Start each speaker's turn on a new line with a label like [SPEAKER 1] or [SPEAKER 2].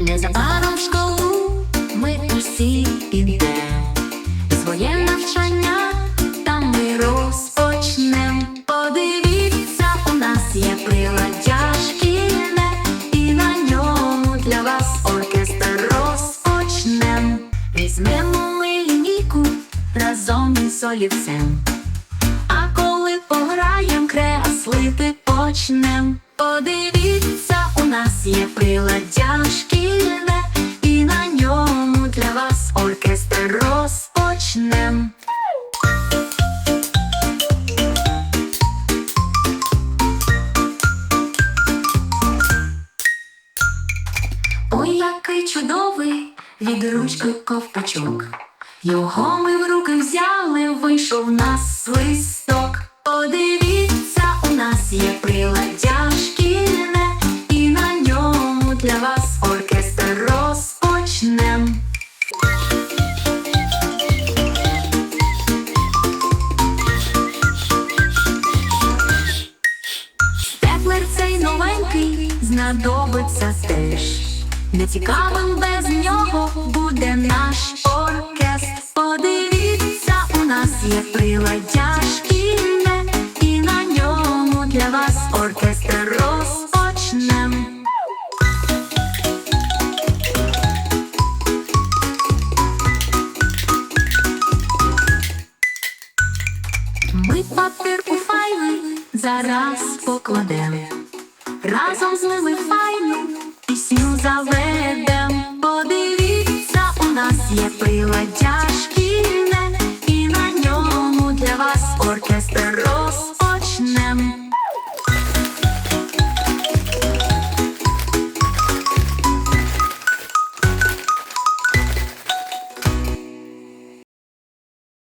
[SPEAKER 1] Незабаром в школу ми усі ідемо своє навчання там ми розпочнем. Подивіться, у нас є приладдя шкільне і на ньому для вас оркестр розпочнем. Візьмемо ми разом із олівцем. А коли пограєм креслити почнем. Подивіться, у нас є приладдя шкільне вас розпочнем. Ой, який чудовий від ручки ковпачок. Його ми в руки взяли, вийшов нас свисток. Подивіться, у нас є приладдя шкільне, і на ньому для вас Теплер цей новенький знадобиться теж. Нецікавим без нього буде наш оркестр. Подивіться, у нас є приладдя шкільне, і на ньому для вас оркестр розпочнем. Ми папір у файли зараз покладем. Разом з ними файну пісню заведем. Подивіться, у нас є приладдя шкільне, і на ньому для вас оркестр